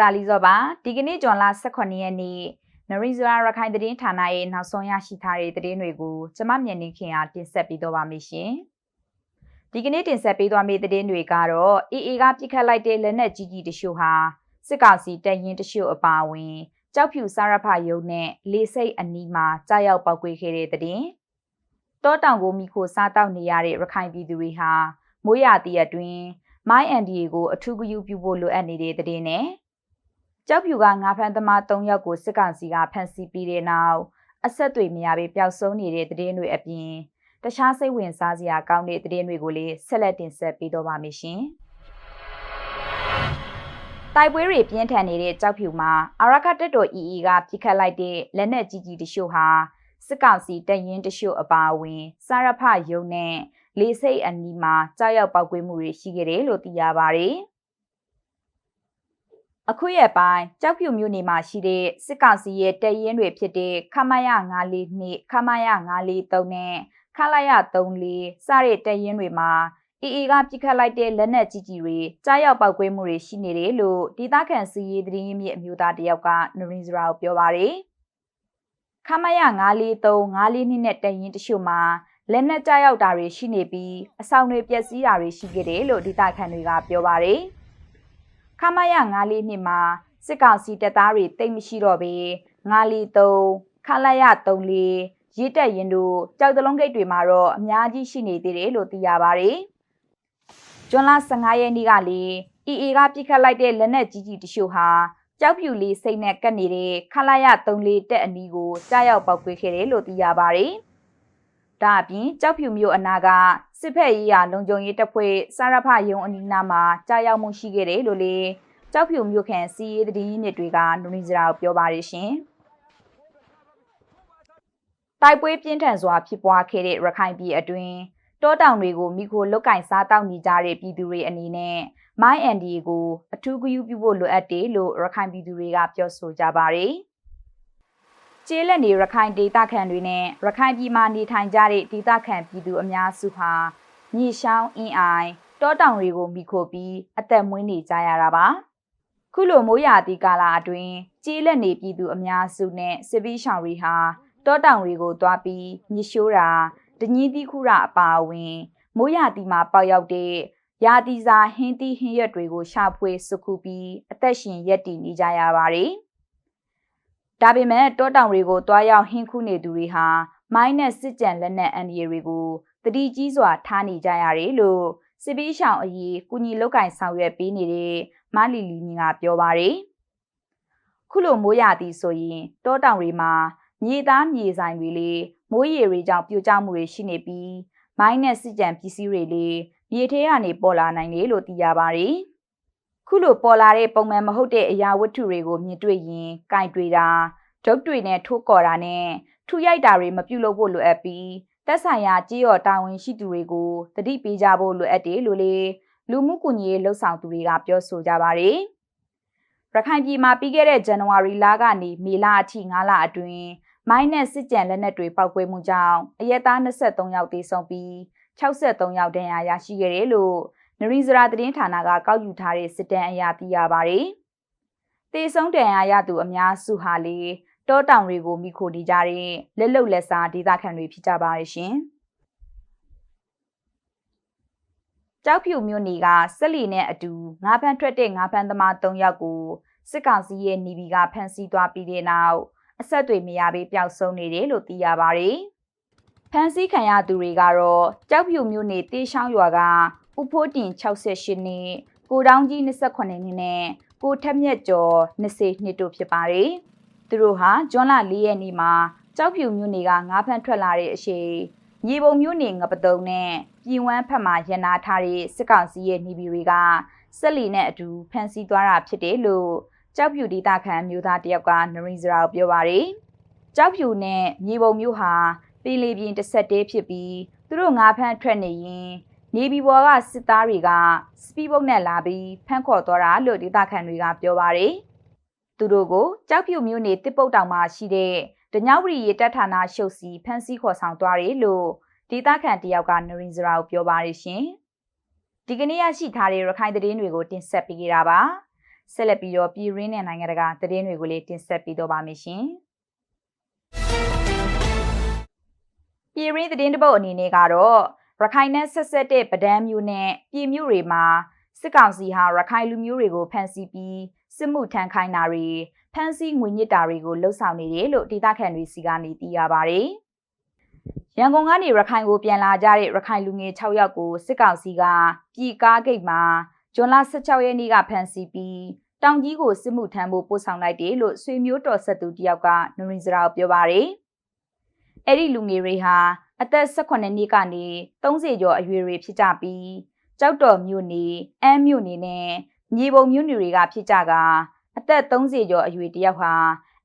တာလီဇောပါဒီကနေ့ဇွန်လ18ရက်နေ့နရီဇရာရခိုင်သတင်းဌာနရဲ့နောက်ဆုံးရရှိထားတဲ့သတင်းတွေကိုကျမမြန်နေခင်အားတင်ဆက်ပေးတော့ပါမယ်ရှင်။ဒီကနေ့တင်ဆက်ပေးသွားမယ့်သတင်းတွေကတော့အေအေကပြစ်ခတ်လိုက်တဲ့လက်နက်ကြီးကြီးတချို့ဟာစစ်ကောင်စီတပ်ရင်းတချို့အပါအဝင်ကြောက်ဖြူစားရဖယုံနဲ့လေစိတ်အနီးမှာကြားရောက်ပောက်ကွေခဲ့တဲ့သတင်း။တောတောင်ကိုမိခိုစားတောက်နေရတဲ့ရခိုင်ပြည်သူတွေဟာမိုးရသည့်အတွင်းမိုင်းအန်ဒီကိုအထူးဂရုပြုဖို့လိုအပ်နေတဲ့သတင်းနဲ့ ကြောက်ဖြူကငါးဖမ်းသမား၃ယောက်ကိုစစ်ကောင်စီကဖမ်းဆီးပြီးတဲ့နောက်အဆက်တွေမရဘဲပျောက်ဆုံးနေတဲ့သတင်းတွေအပြင်တခြားစိတ်ဝင်စားစရာကောင်းတဲ့သတင်းတွေကိုလည်းဆက်လက်တင်ဆက်ပေးတော့ပါမယ်ရှင်။တိုက်ပွဲတွေပြင်းထန်နေတဲ့ကြောက်ဖြူမှာအာရခတက်တော် EE ကပြစ်ခတ်လိုက်တဲ့လက်နက်ကြီးကြီးတချို့ဟာစစ်ကောင်စီတပ်ရင်းတချို့အပါအဝင်စားရဖယုံနဲ့လေစိတ်အနီးမှာကြားရောက်ပောက်ကွေးမှုတွေရှိခဲ့တယ်လို့သိရပါတယ်။ အခုရက်ပိုင်းကြောက်ဖြူမြို့နယ်မှာရှိတဲ့စစ်ကောင်စီရဲ့တပ်ရင်းတွေဖြစ်တဲ့ခမရ942ခမရ943နဲ့ခလာရ34စတဲ့တပ်ရင်းတွေမှာအီအီကပြစ်ခတ်လိုက်တဲ့လက်နက်ကြီးကြီးတွေကြားရောက်ပောက်ကွဲမှုတွေရှိနေတယ်လို့ဒေသခံစီးရေးသတင်းရင်းမြစ်အမျိုးသားတယောက်ကနရင်းစရာကိုပြောပါတယ်။ခမရ943 942နဲ့တပ်ရင်းတချို့မှာလက်နက်ကြားရောက်တာတွေရှိနေပြီးအဆောင်တွေပျက်စီးတာတွေရှိခဲ့တယ်လို့ဒေသခံတွေကပြောပါတယ်။ ခမရ94နှစ်မှာစစ်ကောင်စီတပ်သားတွေတိတ်မရှိတော့ဘဲ943ခလာရ34ရေးတက်ရင်တို့ကြောက်တလုံးဂိတ်တွေမှာတော့အများကြီးရှိနေသေးတယ်လို့သိရပါတယ်။ကျွန်းလ15ရက်နေ့ကလေ EA ကပြစ်ခတ်လိုက်တဲ့လက်နက်ကြီးကြီးတချို့ဟာကြောက်ပြူလေးစိတ်နဲ့ကပ်နေတဲ့ခလာရ34တက်အနီးကိုကြားရောက်ပောက်ကွေးခဲ့တယ်လို့သိရပါတယ်။ ဒါအပြင်ကြောက်ဖြူမျိုးအနာကစစ်ဖက်ရေးရာလုံခြုံရေးတပ်ဖွဲ့စားရဖယုံအနီးနားမှာကြားရောက်မှုရှိခဲ့တယ်လို့လေကြောက်ဖြူမျိုးခန့်စီးရေးတည်င်းမြစ်တွေကနူနီစရာကိုပြောပါရရှင်တိုက်ပွဲပြင်းထန်စွာဖြစ်ပွားခဲ့တဲ့ရခိုင်ပြည်အတွင်းတောတောင်တွေကိုမိခိုလုတ်ကင်စားတောက်နေကြတဲ့ပြည်သူတွေအနေနဲ့မိုင်းအန်ဒီကိုအထူးဂရုပြုဖို့လိုအပ်တယ်လို့ရခိုင်ပြည်သူတွေကပြောဆိုကြပါတယ်။ ကျေးလက်နေရခိုင်ဒေသခံတွေနဲ့ရခိုင်ပြည်မှာနေထိုင်ကြတဲ့ဒေသခံပြည်သူအများစုဟာမြေရှောင်းအင်းအိုင်တောတောင်တွေကိုမိခိုပြီးအသက်မွေးနေကြရတာပါခုလိုမိုးရာသီကာလအတွင်းကျေးလက်နေပြည်သူအများစုနဲ့စစ်ပီးရှောင်တွေဟာတောတောင်တွေကိုတွားပြီးမြေရှိုးတာတညင်းသီးခုရအပါအဝင်မိုးရာသီမှာပေါက်ရောက်တဲ့ရာသီစာဟင်းသီးဟင်းရွက်တွေကိုရှာဖွေစုခုပြီးအသက်ရှင်ရက်တည်နေကြရပါတယ်။ ဒါပေမဲ့တောတောင်တွေကိုတွားရောက်ဟင်းခုနေသူတွေဟာမိုင်းနဲ့စစ်ကြံလက်နက်အန်ဒီတွေကိုတတိကြီးစွာထားနေကြရတယ်လို့စစ်ပီးရှောင်အရေးကုညီလောက်ကင်ဆောင်ရွက်ပေးနေတဲ့မလီလီမြင့်ကပြောပါတယ်။ခုလိုမိုးရသည်ဆိုရင်တောတောင်တွေမှာမြေသားမြေဆိုင်တွေလေမိုးရေတွေကြောင့်ပြိုကျမှုတွေရှိနေပြီးမိုင်းနဲ့စစ်ကြံပစ္စည်းတွေလေမြေထဲကနေပေါ်လာနိုင်တယ်လို့သိရပါတယ်။ ခုလိုပေါ်လာတဲ့ပုံမှန်မဟုတ်တဲ့အရာဝတ္ထုတွေကိုမြင်တွေ့ရင်ကင်တွေ့တာဒုတ်တွေနဲ့ထိုးကော်တာနဲ့ထူရိုက်တာတွေမပြုလုပ်ဖို့လိုအပ်ပြီးတက်ဆိုင်ရာကြေးရော်တာဝန်ရှိသူတွေကိုတတိပေးကြဖို့လိုအပ်တယ်လို့လေလူမှုကွန်ရက်လှုပ်ဆောင်သူတွေကပြောဆိုကြပါတယ်။ရခိုင်ပြည်မှာပြီးခဲ့တဲ့ဇန်နဝါရီလကနေမေလအထိ9လအတွင်းမိုင်းနဲ့စစ်ကြံလက်နက်တွေပောက်ကွဲမှုကြောင့်အရက်သား23ယောက်သေဆုံးပြီး63ယောက်ဒဏ်ရာရရှိခဲ့တယ်လို့ နရီဇရာသတင်းဌာနကကောက်ယူထားတဲ့စစ်တမ်းအရသိရပါတယ်။တေဆုံးတန်ရာရသူအများစုဟာလေတောတောင်တွေကိုမိခိုနေကြတဲ့လက်လုံလက်စားဒေသခံတွေဖြစ်ကြပါရဲ့ရှင်။ကြောက်ဖြူမြို့နယ်ကဆက်လီနဲ့အတူငါးဖမ်းထွက်တဲ့ငါးဖမ်းသမား၃ယောက်ကိုစစ်ကောင်စီရဲ့နေပြည်ကဖမ်းဆီးသွားပြီးတဲ့နောက်အဆက်တွေမရဘဲပျောက်ဆုံးနေတယ်လို့သိရပါတယ်။ဖမ်းဆီးခံရသူတွေကတော့ကြောက်ဖြူမြို့နယ်တေးချောင်းရွာက ဦးဖိုးတင်68နှစ်ကိုတောင်းကြီး28နှစ်နဲ့ကိုထက်မြက်ကျော်20နှစ်တို့ဖြစ်ပါတယ်။သူတို့ဟာဂျွန်လ4ရက်နေ့မှာကြောက်ဖြူမြို့နယ်ကငါးဖမ်းထွက်လာတဲ့အရှိမြေပုံမြို့နယ်ငပတုံနဲ့ပြည်ဝန်းဖက်မှာရန်နာထားတဲ့စစ်ကောင်စီရဲ့နေပြည်တွေကဆက်လီနဲ့အတူဖမ်းဆီးသွားတာဖြစ်တယ်လို့ကြောက်ဖြူဒေသခံမျိုးသားတယောက်ကနရီဇရာကိုပြောပါတယ်။ကြောက်ဖြူနဲ့မြေပုံမြို့ဟာပြည်လီပြင်တစ်ဆက်တည်းဖြစ်ပြီးသူတို့ငါးဖမ်းထွက်နေရင် နေပြည်တော်ကစစ်သားတွေကစပီးဘုတ်နဲ့လာပြီးဖမ်းခေါ်သွားတာလို့ဒေသခံတွေကပြောပါတယ်။သူတို့ကိုကြောက်ဖြူမျိုးနေတစ်ပုတ်တောင်မှာရှိတဲ့ဒညဝရီရေတပ်ဌာနရှုပ်စီဖမ်းဆီးခေါ်ဆောင်သွားတယ်လို့ဒေသခံတယောက်ကနရင်စရာကိုပြောပါတယ်ရှင်။ဒီကနေ့ရရှိထားတဲ့ရခိုင်သတင်းတွေကိုတင်ဆက်ပေးကြတာပါ။ဆက်လက်ပြီးတော့ပြည်ရင်းနဲ့နိုင်ငံတကာသတင်းတွေကိုလည်းတင်ဆက်ပေးတော့ပါမယ်ရှင်။ပြည်ရင်းသတင်းတပုတ်အနေနဲ့ကတော့ ရခိုင်နဲ့ဆက်ဆက်တဲ့ပဒန်းမျိုးနဲ့ပြည်မျိုးတွေမှာစစ်ကောင်စီဟာရခိုင်လူမျိုးတွေကိုဖမ်းဆီးပြီးစစ်မှုထမ်းခိုင်းတာတွေဖမ်းဆီးငွေညစ်တာတွေကိုလှုပ်ဆောင်နေတယ်လို့ဒေသခံတွေစီကနေသိရပါတယ်။ရန်ကုန်ကနေရခိုင်ကိုပြန်လာကြတဲ့ရခိုင်လူငယ်6ယောက်ကိုစစ်ကောင်စီကပြည်ကားဂိတ်မှာဇွန်လ16ရက်နေ့ကဖမ်းဆီးပြီးတောင်ကြီးကိုစစ်မှုထမ်းဖို့ပို့ဆောင်လိုက်တယ်လို့ဆွေမျိုးတော်ဆက်သူတယောက်ကနရင်းစရာကိုပြောပါတယ်။အဲ့ဒီလူငယ်တွေဟာ အသက်18နှစ်ကနေ30ကျော်အရွယ်တွေဖြစ်ကြပြီးကြောက်တော်မြို့နေအမ်းမြို့နေနဲ့မြေပုံမြို့နယ်တွေကဖြစ်ကြကအသက်30ကျော်အရွယ်တယောက်ဟာ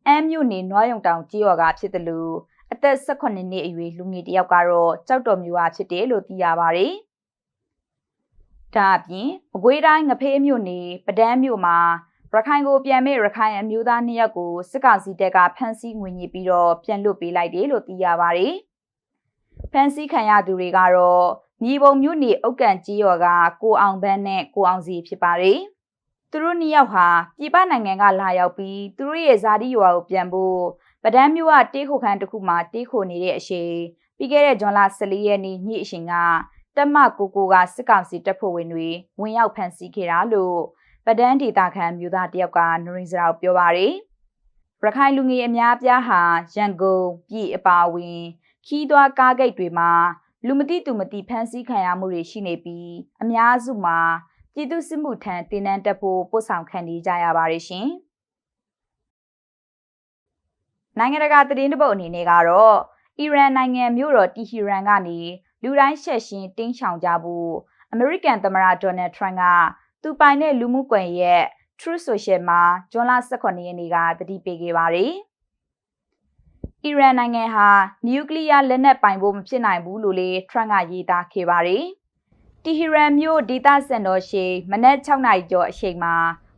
အမ်းမြို့နေနွားရုံတောင်ကြီးရော်ကဖြစ်တယ်လို့အသက်18နှစ်အရွယ်လူငယ်တယောက်ကတော့ကြောက်တော်မြို့ဟာဖြစ်တယ်လို့သိရပါတယ်။ဒါအပြင်မကွေးတိုင်းငဖေးမြို့နေပဒန်းမြို့မှာရခိုင်ကိုပြန်မဲ့ရခိုင်အမျိုးသားနှစ်ယောက်ကိုစစ်ကောင်စီတပ်ကဖမ်းဆီးငွေညစ်ပြီးတော့ပြန်လွတ်ပေးလိုက်တယ်လို့သိရပါတယ်။ ဖမ်းဆီးခံရသူတွေကတော့မြေပုံမြို့နေအုတ်ကန်ကြီးရော်ကကိုအောင်ဘန်းနဲ့ကိုအောင်စီဖြစ်ပါတယ်။သူတို့နှစ်ယောက်ဟာပြည်ပနိုင်ငံကလာရောက်ပြီးသူတို့ရဲ့ဇာတိရွာကိုပြန်ဖို့ပဒန်းမြို့ကတေးခိုခန်းတစ်ခုမှာတေးခိုနေတဲ့အချိန်ပြီးခဲ့တဲ့ဇွန်လ14ရက်နေ့ညအချိန်ကတက်မကိုကိုကစစ်ကောင်စီတပ်ဖွဲ့ဝင်တွေဝင်ရောက်ဖမ်းဆီးခဲ့တာလို့ပဒန်းဒေတာခန်မြို့သားတယောက်ကနရင်းစရာကိုပြောပါရယ်ရခိုင်လူငယ်အများပြားဟာရန်ကုန်ပြည်အပါအဝင် ခီးသွွားကားဂိတ်တွေမှာလူမသိသူမသိဖမ်းဆီးခံရမှုတွေရှိနေပြီးအများစုမှာပြည်သူစစ်မှုထမ်းတင်နန်းတက်ဖို့ပို့ဆောင်ခံနေကြရပါတယ်ရှင်။နိုင်ငံတကာသတင်းတပုတ်အနေနဲ့ကတော့အီရန်နိုင်ငံမြို့တော်တီဟီရန်ကနေလူတိုင်းရှက်ရှင်းတင်းချောင်ကြဖို့အမေရိကန်သမ္မတဒေါ်နယ်ထရန့်ကသူပိုင်တဲ့လူမှုကွန်ရက် True Social မှာဇွန်လ18ရက်နေ့ကတတိပေးခဲ့ပါတယ်။ အီရန်နိုင်ငံဟာနျူကလ িয়ার လက်နက်ပိုင်ဖို့မဖြစ်နိုင်ဘူးလို့လေထရန့်ကရေးသားခဲ့ပါတယ်။တီဟီရန်မြို့ဒေသစံတော်ရှိမနက်6နာရီကျော်အချိန်မှာ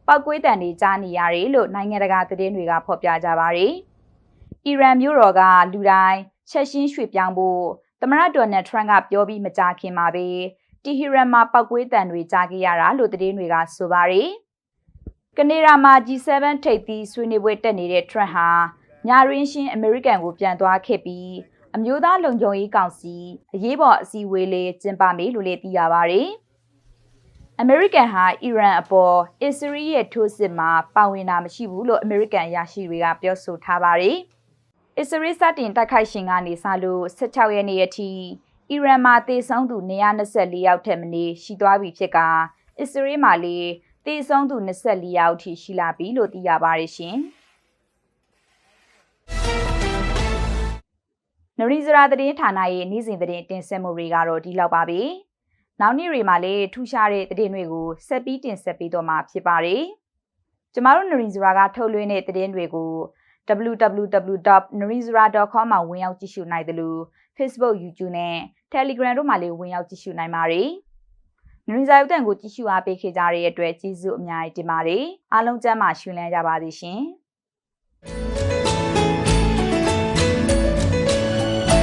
ပောက်ကွေးတံတွေကြားနေရတယ်လို့နိုင်ငံတကာသတင်းတွေကဖော်ပြကြပါတယ်။အီရန်မြို့တော်ကလူတိုင်းချက်ရှင်းရွှေ့ပြောင်းဖို့သမရဒေါ်နယ်ထရန့်ကပြောပြီးမကြာခင်မှာပဲတီဟီရန်မှာပောက်ကွေးတံတွေကြားခဲ့ရတာလို့သတင်းတွေကဆိုပါတယ်။ကနေဒါမှာ G7 ထိပ်သီးဆွေးနွေးပွဲတက်နေတဲ့ထရန့်ဟာ ညာရင်းရှင်းအမေရိကန်ကိုပြန်သွားခဲ့ပြီးအမျိုးသားလုံခြုံရေးကောင်စီအရေးပေါ်အစည်းအဝေးလေးကျင်းပမယ်လို့လည်းသိရပါဗျ။အမေရိကန်ဟာအီရန်အပေါ်အစ္စရေးရဲ့ထိုးစစ်မှာပါဝင်တာမရှိဘူးလို့အမေရိကန်ရရှိတွေကပြောဆိုထားပါတယ်။အစ္စရေးစတင်တိုက်ခိုက်ရှင်ကနေစလို့16ရက်နေ့အထိအီရန်မှာတေဆုံးသူ124ယောက်ထက်မနည်းရှိသွားပြီဖြစ်ကအစ္စရေးမှာလည်းတေဆုံးသူ24ယောက်အထိရှိလာပြီလို့သိရပါတယ်ရှင်။ နရီဇရာသတင်းဌာနရဲ့နေ့စဉ်သတင်းတင်ဆက်မှုတွေကတော့ဒီလောက်ပါပဲ။နောက်နေ့တွေမှာလည်းထူးခြားတဲ့သတင်းတွေကိုဆက်ပြီးတင်ဆက်ပေးတော့မှာဖြစ်ပါတယ်။ကျမတို့နရီဇရာကထုတ်လွှင့်တဲ့သတင်းတွေကို www.narizra.com မှာဝင်ရောက်ကြည့်ရှုနိုင်တယ်လို့ Facebook, YouTube နဲ့ Telegram တို့မှာလည်းဝင်ရောက်ကြည့်ရှုနိုင်ပါတယ်။နရီဇရာရုပ်သံကိုကြည့်ရှုအားပေးခဲ့ကြတဲ့အတွက်ကျေးဇူးအများကြီးတင်ပါတယ်။အားလုံးကျမ်းမာရှင်လန်းကြပါစေရှင်။